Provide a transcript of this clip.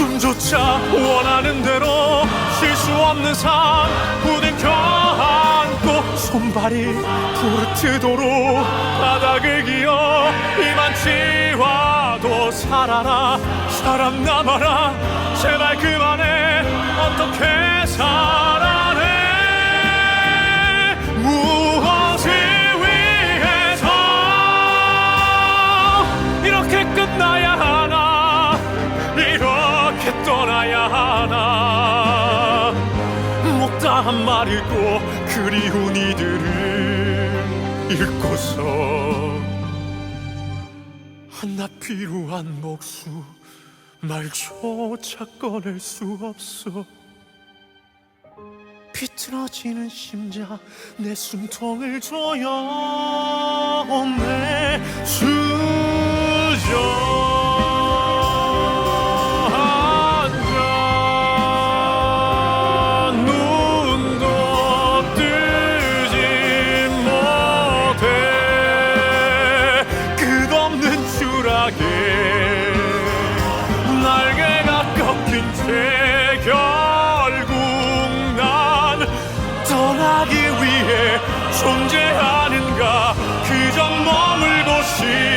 숨조차 원하는 대로 쉴 수 없는 삶. 부둥켜 안고 손발이 부르트도록 바닥을 기어 이만 치와도 살아라. 사람 남아라. 제발 그만해. 어떻게 살아 이렇게 떠나야 하나? 못다한 말 읽고 그리운 이들을 읽고서 하나 필요한 목수 말조차 꺼낼 수 없어. 비틀어지는 심장 내 숨통을 조여내 주 강하게 날개가 꺾인 채 결국 난 떠나기 위해 존재하는가? 그저 머물고 싶